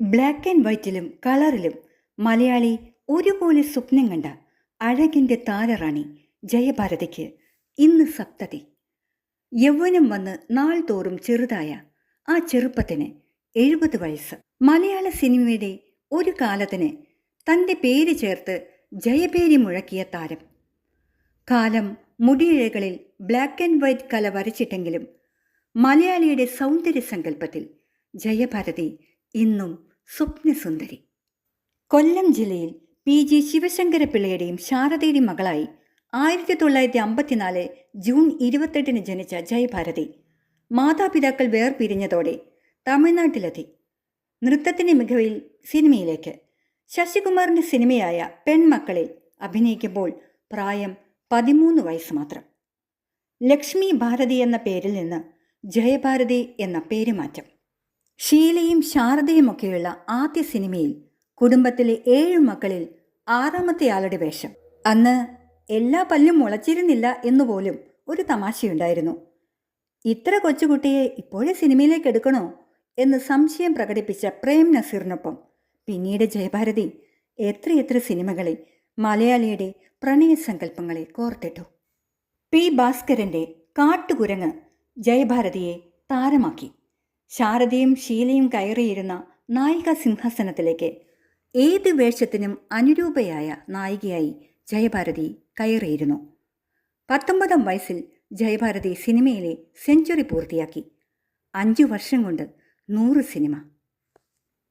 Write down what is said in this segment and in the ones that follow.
Black and വൈറ്റിലും കളറിലും മലയാളി ഒരുപോലെ സ്വപ്നം കണ്ട അഴകിന്റെ താരറാണി ജയഭാരതിക്ക് ഇന്ന് സപ്തതി. യൗവനം വന്ന് നാൾ തോറും ചെറുതായ ആ ചെറുപ്പത്തിന് എഴുപത് വയസ്സ്. മലയാള സിനിമയുടെ ഒരു കാലത്തിന് തന്റെ പേര് ചേർത്ത് ജയപേരി മുഴക്കിയ താരം. കാലം മുടിയിഴകളിൽ ബ്ലാക്ക് ആൻഡ് വൈറ്റ് കല വരച്ചിട്ടെങ്കിലും മലയാളിയുടെ സൗന്ദര്യ സങ്കല്പത്തിൽ ജയഭാരതി ഇന്നും സ്വപ്നസുന്ദരി. കൊല്ലം ജില്ലയിൽ പി ജി ശിവശങ്കരപിള്ളയുടെയും ശാരദയുടെയും മകളായി ആയിരത്തി തൊള്ളായിരത്തി അമ്പത്തിനാല് ജൂൺ ഇരുപത്തെട്ടിന് ജനിച്ച ജയഭാരതി മാതാപിതാക്കൾ വേർപിരിഞ്ഞതോടെ തമിഴ്നാട്ടിലെത്തി. നൃത്തത്തിന്റെ മികവിൽ സിനിമയിലേക്ക്. ശശികുമാറിന്റെ സിനിമയായ പെൺമക്കളിൽ അഭിനയിക്കുമ്പോൾ പ്രായം പതിമൂന്ന് വയസ്സ് മാത്രം. ലക്ഷ്മി ഭാരതി എന്ന പേരിൽ നിന്ന് ജയഭാരതി എന്ന പേര് മാറ്റം ഷീലയും ശാരദയുമൊക്കെയുള്ള ആദ്യ സിനിമയിൽ കുടുംബത്തിലെ ഏഴ് മക്കളിൽ ആറാമത്തെ ആളുടെ വേഷം. അന്ന് എല്ലാ പല്ലും മുളച്ചിരുന്നില്ല എന്നുപോലും ഒരു തമാശയുണ്ടായിരുന്നു. ഇത്ര കൊച്ചുകുട്ടിയെ ഇപ്പോഴേ സിനിമയിലേക്ക് എടുക്കണോ? എന്ന് സംശയം പ്രകടിപ്പിച്ച പ്രേം നസീറിനൊപ്പം പിന്നീട് ജയഭാരതി എത്രയെത്ര സിനിമകളെ മലയാളിയുടെ പ്രണയസങ്കല്പങ്ങളെ കോർത്തിട്ടു. പി. ഭാസ്കരന്റെ കാട്ടുകുരങ്ങ് ജയഭാരതിയെ താരമാക്കി. ശാരദയും ശീലയും കയറിയിരുന്ന നായിക സിംഹാസനത്തിലേക്ക്. ഏത് വേഷത്തിനും അനുരൂപയായ നായികയായി ജയഭാരതി കയറിയിരുന്നു. പത്തൊമ്പതാം വയസ്സിൽ ജയഭാരതി സിനിമയിലെ സെഞ്ചുറി പൂർത്തിയാക്കി. അഞ്ചു വർഷം കൊണ്ട് നൂറ് സിനിമ.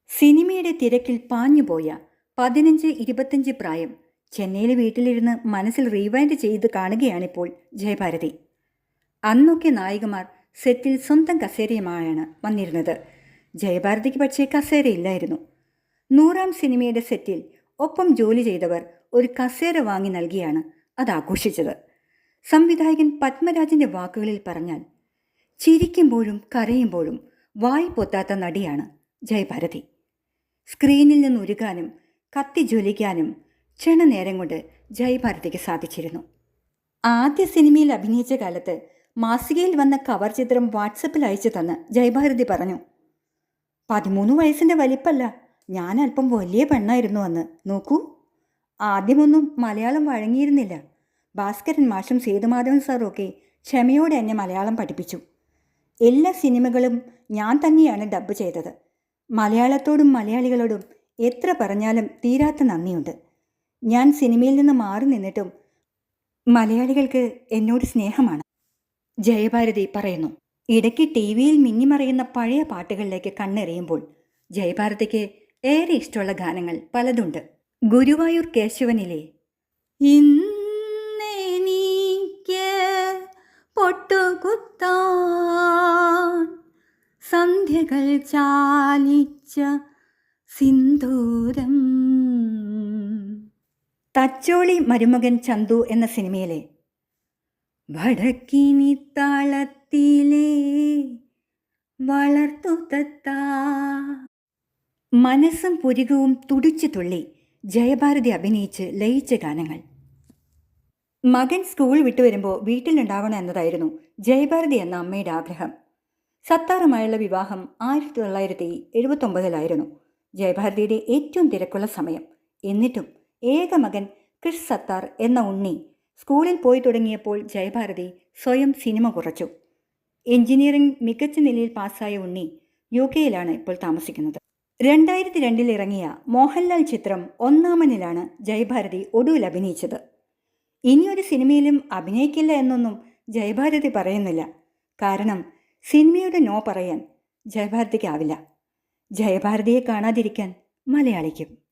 സിനിമയുടെ തിരക്കിൽ പാഞ്ഞുപോയ പതിനഞ്ച് ഇരുപത്തഞ്ച് പ്രായം ചെന്നൈയിലെ വീട്ടിലിരുന്ന് മനസ്സിൽ റീവൈൻഡ് ചെയ്ത് കാണുകയാണിപ്പോൾ ജയഭാരതി. അന്നൊക്കെ നായികമാർ സെറ്റിൽ സ്വന്തം കസേരയുമായാണ് വന്നിരുന്നത്. ജയഭാരതിക്ക് പക്ഷേ കസേരയില്ലായിരുന്നു. നൂറാം സിനിമയുടെ സെറ്റിൽ ഒപ്പം ജോലി ചെയ്തവർ ഒരു കസേര വാങ്ങി നൽകിയാണ് അത് ആഘോഷിച്ചത്. സംവിധായകൻ പത്മരാജന്റെ വാക്കുകളിൽ പറഞ്ഞാൽ ചിരിക്കുമ്പോഴും കരയുമ്പോഴും വായി പൊത്താത്ത നടിയാണ് ജയഭാരതി. സ്ക്രീനിൽ നിന്ന് ഉരുകാനും കത്തി ജ്വലിക്കാനും ക്ഷണനേരം കൊണ്ട് ജയഭാരതിക്ക് സാധിച്ചിരുന്നു. ആദ്യ സിനിമയിൽ അഭിനയിച്ച കാലത്ത് മാസികയിൽ വന്ന കവർ ചിത്രം വാട്സപ്പിൽ അയച്ചു തന്ന് ജയഭാരതി പറഞ്ഞു. പതിമൂന്ന് വയസ്സിന്റെ വലിപ്പല്ല ഞാൻ അല്പം വലിയ പെണ്ണായിരുന്നു അന്ന്. നോക്കൂ. ആദ്യമൊന്നും മലയാളം വഴങ്ങിയിരുന്നില്ല. ഭാസ്കരൻ മാഷും സേതുമാധവൻ സാറും ഒക്കെ ക്ഷമയോടെ എന്നെ മലയാളം പഠിപ്പിച്ചു. എല്ലാ സിനിമകളും ഞാൻ തന്നെയാണ് ഡബ്ബ് ചെയ്തത്. മലയാളത്തോടും മലയാളികളോടും എത്ര പറഞ്ഞാലും തീരാത്ത നന്ദിയുണ്ട്. ഞാൻ സിനിമയിൽ നിന്ന് മാറി നിന്നിട്ടും മലയാളികൾക്ക് എന്നോട് സ്നേഹമാണ്. ജയഭാരതി പറയുന്നു. ഇടയ്ക്ക് ടി വിയിൽ മിന്നിമറയുന്ന പഴയ പാട്ടുകളിലേക്ക് കണ്ണെറിയുമ്പോൾ ജയഭാരതിക്ക് ഏറെ ഇഷ്ടമുള്ള ഗാനങ്ങൾ പലതുണ്ട്. ഗുരുവായൂർ കേശവനിലെ പൊട്ടുകുത്താൻ സന്ധ്യകൾ ചാലിച്ച സിന്ദൂരം. തച്ചോളി മരുമകൻ ചന്തു എന്ന സിനിമയിലെ വടക്കിനി താളത്തിലേ വളർത്തു തത്താ. മനസ്സും പുരികവും തുടിച്ചു തുള്ളി ജയഭാരതി അഭിനയിച്ച് ലയിച്ച ഗാനങ്ങൾ. മകൻ സ്കൂൾ വിട്ടു വരുമ്പോൾ വീട്ടിലുണ്ടാവണം എന്നതായിരുന്നു ജയഭാരതി എന്ന അമ്മയുടെ ആഗ്രഹം. സത്താറുമായുള്ള വിവാഹം ആയിരത്തി തൊള്ളായിരത്തി എഴുപത്തൊമ്പതിലായിരുന്നു ജയഭാരതിയുടെ ഏറ്റവും തിരക്കുള്ള സമയം. എന്നിട്ടും ഏക മകൻ ക്രിഷ് സത്താർ എന്ന ഉണ്ണി സ്കൂളിൽ പോയി തുടങ്ങിയപ്പോൾ ജയഭാരതി സ്വയം സിനിമ കുറച്ചു. എഞ്ചിനീയറിംഗ് മികച്ച നിലയിൽ പാസ്സായ ഉണ്ണി യു കെയിലാണ് ഇപ്പോൾ താമസിക്കുന്നത്. രണ്ടായിരത്തി രണ്ടിൽ ഇറങ്ങിയ മോഹൻലാൽ ചിത്രം ഒന്നാമനിലാണ് ജയഭാരതി ഒടുവിൽ അഭിനയിച്ചത്. ഇനിയൊരു സിനിമയിലും അഭിനയിക്കില്ല എന്നൊന്നും ജയഭാരതി പറയുന്നില്ല. കാരണം സിനിമയുടെ നോ പറയാൻ ജയഭാരതിക്കാവില്ല. ജയഭാരതിയെ കാണാതിരിക്കാൻ മലയാളിക്കും.